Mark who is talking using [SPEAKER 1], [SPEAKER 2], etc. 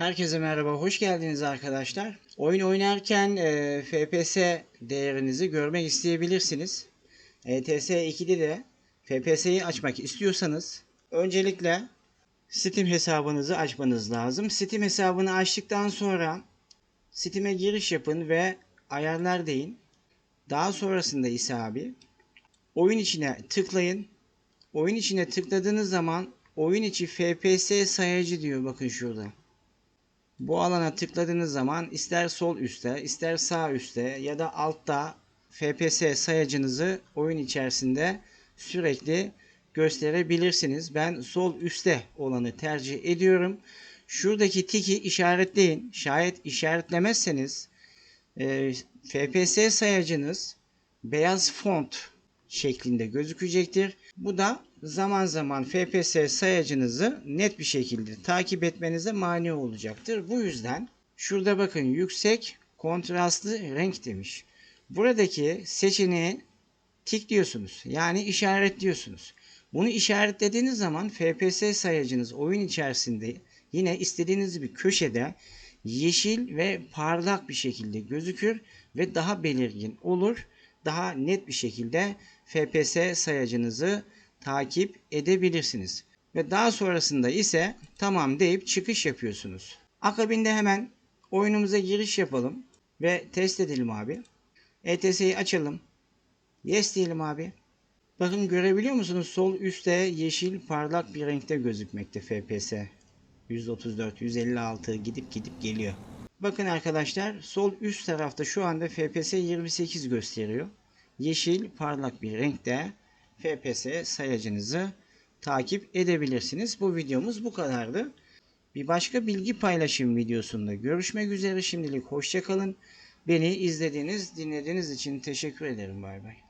[SPEAKER 1] Herkese merhaba, hoş geldiniz arkadaşlar. Oyun oynarken e, FPS değerinizi görmek isteyebilirsiniz. ETS 2'de de FPS'yi açmak istiyorsanız öncelikle Steam hesabınızı açmanız lazım. Steam hesabını açtıktan sonra Steam'e giriş yapın ve ayarlar deyin. Daha sonrasında ise abi oyun içine tıklayın. Oyun içine tıkladığınız zaman oyun içi FPS sayacı diyor bakın şurada. Bu alana tıkladığınız zaman ister sol üstte, ister sağ üstte ya da altta FPS sayacınızı oyun içerisinde sürekli gösterebilirsiniz. Ben sol üstte olanı tercih ediyorum. Şuradaki tiki işaretleyin. Şayet işaretlemezseniz e, FPS sayacınız beyaz font şeklinde gözükecektir. Bu da zaman zaman FPS sayacınızı net bir şekilde takip etmenize mani olacaktır. Bu yüzden şurada bakın yüksek kontrastlı renk demiş. Buradaki seçeneği tıklıyorsunuz. Yani işaretliyorsunuz. Bunu işaretlediğiniz zaman FPS sayacınız oyun içerisinde yine istediğiniz bir köşede yeşil ve parlak bir şekilde gözükür ve daha belirgin olur. Daha net bir şekilde FPS sayacınızı takip edebilirsiniz. Ve daha sonrasında ise tamam deyip çıkış yapıyorsunuz. Akabinde hemen oyunumuza giriş yapalım ve test edelim abi. ETS'yi açalım. Yes diyelim abi. Bakın görebiliyor musunuz? Sol üstte yeşil parlak bir renkte gözükmekte FPS. 134, 156 gidip gidip geliyor. Bakın arkadaşlar sol üst tarafta şu anda FPS 28 gösteriyor. Yeşil parlak bir renkte FPS sayacınızı takip edebilirsiniz. Bu videomuz bu kadardı. Bir başka bilgi paylaşım videosunda görüşmek üzere. Şimdilik hoşçakalın. Beni izlediğiniz, dinlediğiniz için teşekkür ederim. Bay bay.